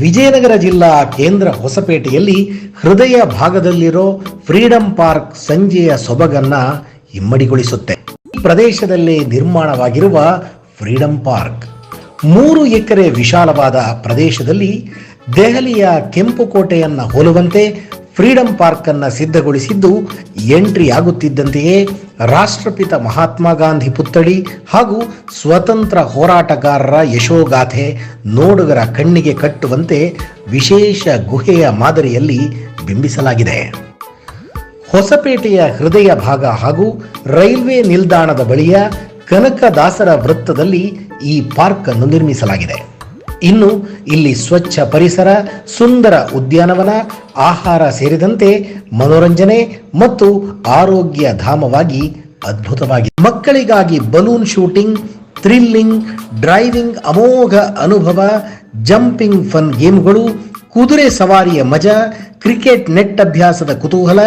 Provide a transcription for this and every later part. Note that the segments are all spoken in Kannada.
ವಿಜಯನಗರ ಜಿಲ್ಲಾ ಕೇಂದ್ರ ಹೊಸಪೇಟೆಯಲ್ಲಿ ಹೃದಯ ಭಾಗದಲ್ಲಿರೋ ಫ್ರೀಡಂ ಪಾರ್ಕ್ ಸಂಜೆಯ ಸೊಬಗನ್ನ ಇಮ್ಮಡಿಗೊಳಿಸುತ್ತೆ. ಈ ಪ್ರದೇಶದಲ್ಲಿ ನಿರ್ಮಾಣವಾಗಿರುವ ಫ್ರೀಡಂ ಪಾರ್ಕ್. ಮೂರು ಎಕರೆ ವಿಶಾಲವಾದ ಪ್ರದೇಶದಲ್ಲಿ ದೆಹಲಿಯ ಕೆಂಪು ಕೋಟೆಯನ್ನ ಹೋಲುವಂತೆ ಫ್ರೀಡಂ ಪಾರ್ಕ್ ಅನ್ನ ಸಿದ್ಧಗೊಳಿಸಿದ್ದು ಎಂಟ್ರಿ ಆಗುತ್ತಿದ್ದಂತೆಯೇ ರಾಷ್ಟ್ರಪಿತ ಮಹಾತ್ಮ ಗಾಂಧಿ ಪುತ್ಥಳಿ ಹಾಗೂ ಸ್ವತಂತ್ರ ಹೋರಾಟಗಾರರ ಯಶೋಗಾಥೆ ನೋಡುಗರ ಕಣ್ಣಿಗೆ ಕಟ್ಟುವಂತೆ ವಿಶೇಷ ಗುಹೆಯ ಮಾದರಿಯಲ್ಲಿ ಬಿಂಬಿಸಲಾಗಿದೆ. ಹೊಸಪೇಟೆಯ ಹೃದಯ ಭಾಗ ಹಾಗೂ ರೈಲ್ವೆ ನಿಲ್ದಾಣದ ಬಳಿಯ ಕನಕದಾಸರ ವೃತ್ತದಲ್ಲಿ ಈ ಪಾರ್ಕ್ ಅನ್ನು ನಿರ್ಮಿಸಲಾಗಿದೆ. ಇನ್ನು ಇಲ್ಲಿ ಸ್ವಚ್ಛ ಪರಿಸರ, ಸುಂದರ ಉದ್ಯಾನವನ, ಆಹಾರ ಸೇರಿದಂತೆ ಮನೋರಂಜನೆ ಮತ್ತು ಆರೋಗ್ಯ ಧಾಮವಾಗಿ ಅದ್ಭುತವಾಗಿದೆ ಮಕ್ಕಳಿಗಾಗಿ ಬಲೂನ್ ಶೂಟಿಂಗ್ ಥ್ರಿಲ್ಲಿಂಗ್ ಡ್ರೈವಿಂಗ್ ಅಮೋಘ ಅನುಭವ ಜಂಪಿಂಗ್ ಫನ್ ಗೇಮ್ಗಳು ಕುದುರೆ ಸವಾರಿಯ ಮಜಾ ಕ್ರಿಕೆಟ್ ನೆಟ್ ಅಭ್ಯಾಸದ ಕುತೂಹಲ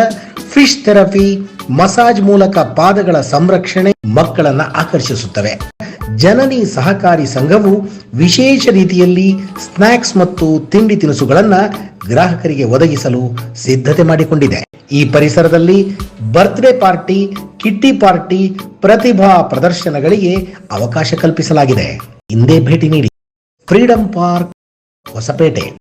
ಫಿಶ್ ಥೆರಪಿ ಮಸಾಜ್ ಮೂಲಕ ಪಾದಗಳ ಸಂರಕ್ಷಣೆ ಮಕ್ಕಳನ್ನ ಆಕರ್ಷಿಸುತ್ತವೆ. ಜನನಿ ಸಹಕಾರಿ ಸಂಘವು ವಿಶೇಷ ರೀತಿಯಲ್ಲಿ ಸ್ನ್ಯಾಕ್ಸ್ ಮತ್ತು ತಿಂಡಿ ತಿನಿಸುಗಳನ್ನು ಗ್ರಾಹಕರಿಗೆ ಒದಗಿಸಲು ಸಿದ್ಧತೆ ಮಾಡಿಕೊಂಡಿದೆ. ಈ ಪರಿಸರದಲ್ಲಿ ಬರ್ತ್ಡೇ ಪಾರ್ಟಿ, ಕಿಟ್ಟಿ ಪಾರ್ಟಿ, ಪ್ರತಿಭಾ ಪ್ರದರ್ಶನಗಳಿಗೆ ಅವಕಾಶ ಕಲ್ಪಿಸಲಾಗಿದೆ. ಹಿಂದೆ ಭೇಟಿ ನೀಡಿ. Freedom park, Hosapete.